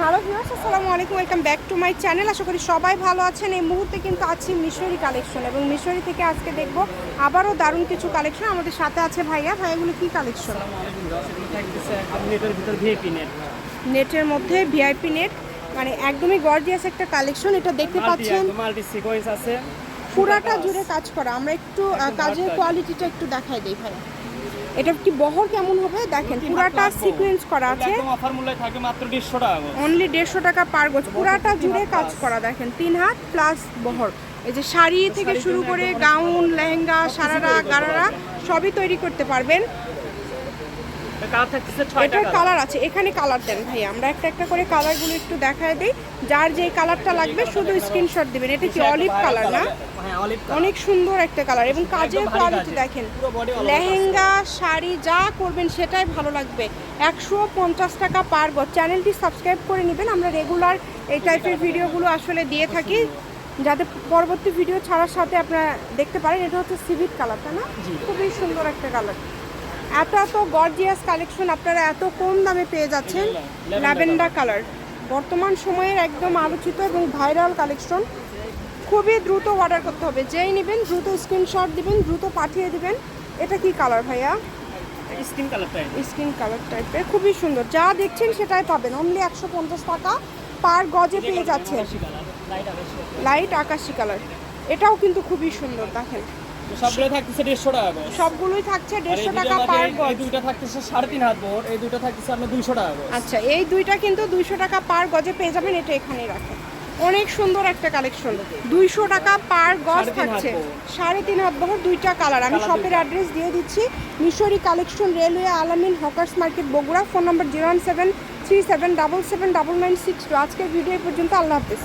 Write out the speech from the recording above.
Hello viewers আসসালামু আলাইকুম welcome back to my channel. আশা করি সবাই ভালো আছেন। এই মুহূর্তে কিন্তু আছি মিশরি কালেকশন এবং মিশরি থেকে আজকে দেখব আবারও দারুণ কিছু কালেকশন আমাদের সাথে আছে ভাইয়া। ভাইয়াগুলো কি কালেকশন? নেটের ভিতর ভিআইপি নেট নেটের মধ্যে ভিআইপি নেট মানে একদমই গর্জিয়াস একটা কালেকশন। এটা দেখতে পাচ্ছেন মাল্টি সিকোয়েন্স আছে। পুরাটা জুড়ে কাজ করা। আমরা একটু কাজের কোয়ালিটিটা একটু দেখাই দিই ভাইয়া। এটা কি বহর কেমন হবে? দেখেন পুরাটা সিকোয়েন্স করা আছে। অফার মূল্য থাকে মাত্র 150 টাকা অনলি দেড়শো টাকা পার গজ। পুরাটা জুড়ে কাজ করা দেখেন তিন হাত প্লাস বহর। এই যে শাড়ি থেকে শুরু করে গাউন লেহেঙ্গা সারারা গারারা সবই তৈরি করতে পারবেন। কালার থাকতেছে এটার কালার আছে। এখানে কালার দেন ভাই আমরা একটা একটা করে কালারগুলো একটু দেখায় দিই। যার যে কালারটা লাগবে শুধু স্ক্রিনশট দিবেন। এটা কি অলিভ কালার না? হ্যাঁ অনেক সুন্দর একটা কালার এবং কাজের কোয়ালিটি দেখেন। লেহেঙ্গা শাড়ি যা করবেন সেটাই ভালো লাগবে। একশো পঞ্চাশ টাকা পার গজ চ্যানেলটি সাবস্ক্রাইব করে নেবেন। আমরা রেগুলার এই টাইপের ভিডিওগুলো আসলে দিয়ে থাকি। যাতে পরবর্তী ভিডিও ছাড়ার সাথে আপনারা দেখতে পারেন। এটা হচ্ছে সিভিট কালার তাই না? খুবই সুন্দর একটা কালার এত এত গর্জিয়াস কালেকশন আপনারা এত কম দামে পেয়ে যাচ্ছেন। ল্যাভেন্ডার কালার বর্তমান সময়ের একদম আলোচিত এবং ভাইরাল কালেকশন খুবই দ্রুত অর্ডার করতে হবে। যেই নেবেন দ্রুত স্ক্রিনশট দিবেন দ্রুত পাঠিয়ে দিবেন। এটা কি কালার ভাইয়া? স্কিন কালারটা স্কিন কালার টাইপের খুবই সুন্দর। যা দেখছেন সেটাই পাবেন। অনলি একশো পঞ্চাশ টাকা পার গজে পেয়ে যাচ্ছে লাইট আকাশি। কালার এটাও কিন্তু খুবই সুন্দর দেখেন। সবগুলো থাকতেছে 150 টাকা করে। সবগুলোই থাকছে দেড়শো টাকা পার এই দুইটা থাকতেছে 3.5 হাত বড় এই দুইটা থাকতেছে আপনার 200 টাকা করে। আচ্ছা এই দুইটা কিন্তু দুইশো টাকা পার গজে পেয়ে যাবেন এটা এখানে রাখেন। অনেক সুন্দর একটা কালেকশন। দুইশো টাকা পার গজ সাড়ে তিন থাকছে। সাড়ে তিন হাত বহর দুইটা কালার। আমি শপের অ্যাড্রেস দিয়ে দিচ্ছি। Mishri collection railway Alamin hawkers market Bogura. Phone number zero one seven three seven double seven double nine six আজকের ভিডিও পর্যন্ত। আল্লাহ হাফিজ।